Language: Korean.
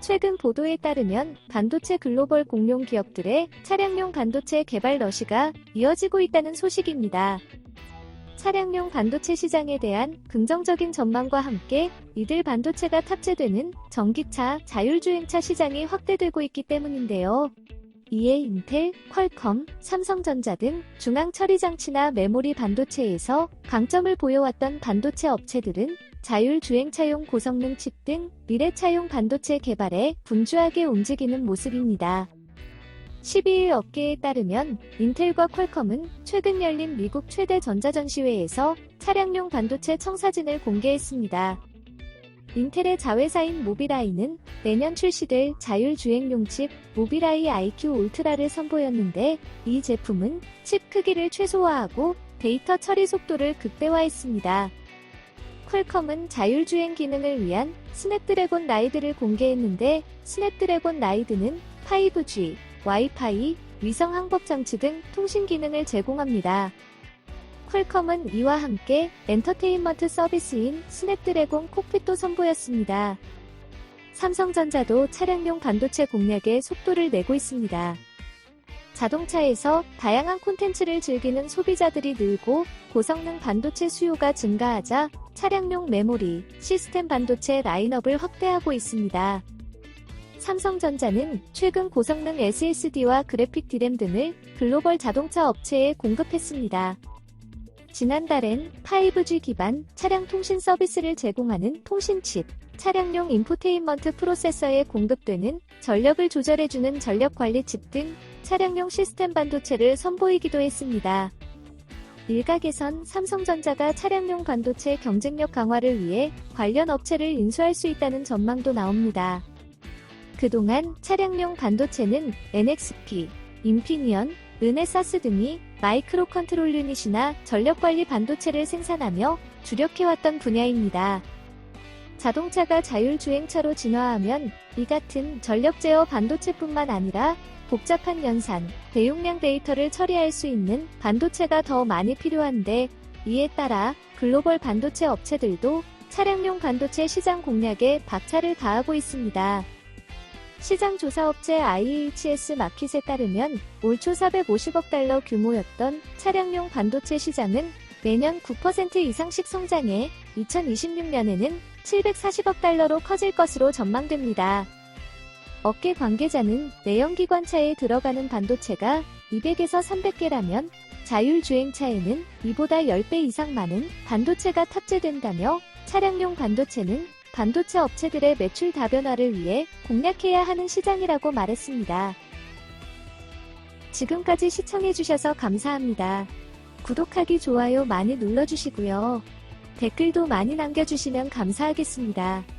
최근 보도에 따르면 반도체 글로벌 공룡 기업들의 차량용 반도체 개발 러시가 이어지고 있다는 소식입니다. 차량용 반도체 시장에 대한 긍정적인 전망과 함께 이들 반도체가 탑재되는 전기차, 자율주행차 시장이 확대되고 있기 때문인데요. 이에 인텔, 퀄컴, 삼성전자 등 중앙 처리 장치나 메모리 반도체에서 강점을 보여왔던 반도체 업체들은 자율주행차용 고성능 칩 등 미래차용 반도체 개발에 분주하게 움직이는 모습입니다. 12일 업계에 따르면 인텔과 퀄컴은 최근 열린 미국 최대 전자전시회에서 차량용 반도체 청사진을 공개했습니다. 인텔의 자회사인 모비라이는 내년 출시될 자율주행용 칩 모비라이 IQ 울트라를 선보였는데 이 제품은 칩 크기를 최소화하고 데이터 처리 속도를 극대화했습니다. 퀄컴은 자율주행 기능을 위한 스냅드래곤 라이드를 공개했는데 스냅드래곤 라이드는 5G, 와이파이, 위성 항법 장치 등 통신 기능을 제공합니다. 퀄컴은 이와 함께 엔터테인먼트 서비스인 스냅드래곤 콕핏도 선보였습니다. 삼성전자도 차량용 반도체 공략에 속도를 내고 있습니다. 자동차에서 다양한 콘텐츠를 즐기는 소비자들이 늘고 고성능 반도체 수요가 증가하자 차량용 메모리, 시스템 반도체 라인업을 확대하고 있습니다. 삼성전자는 최근 고성능 SSD와 그래픽 디램 등을 글로벌 자동차 업체에 공급했습니다. 지난달엔 5G 기반 차량 통신 서비스를 제공하는 통신칩, 차량용 인포테인먼트 프로세서에 공급되는 전력을 조절해주는 전력관리칩 등 차량용 시스템 반도체를 선보이기도 했습니다. 일각에선 삼성전자가 차량용 반도체 경쟁력 강화를 위해 관련 업체를 인수할 수 있다는 전망도 나옵니다. 그동안 차량용 반도체는 NXP, 인피니언, 르네사스 등이 마이크로 컨트롤 유닛이나 전력관리 반도체를 생산하며 주력해왔던 분야입니다. 자동차가 자율주행차로 진화하면 이 같은 전력 제어 반도체뿐만 아니라 복잡한 연산, 대용량 데이터를 처리할 수 있는 반도체가 더 많이 필요한데 이에 따라 글로벌 반도체 업체들도 차량용 반도체 시장 공략에 박차를 가하고 있습니다. 시장 조사 업체 IHS 마켓에 따르면 올 초 450억 달러 규모였던 차량용 반도체 시장은 매년 9% 이상씩 성장해 2026년에는 740억 달러로 커질 것으로 전망됩니다. 업계 관계자는 내연기관차에 들어가는 반도체가 200에서 300개라면 자율주행차에는 이보다 10배 이상 많은 반도체가 탑재된다며 차량용 반도체는 반도체 업체들의 매출 다변화를 위해 공략해야 하는 시장이라고 말했습니다. 지금까지 시청해주셔서 감사합니다. 구독하기, 좋아요 많이 눌러주시고요. 댓글도 많이 남겨주시면 감사하겠습니다.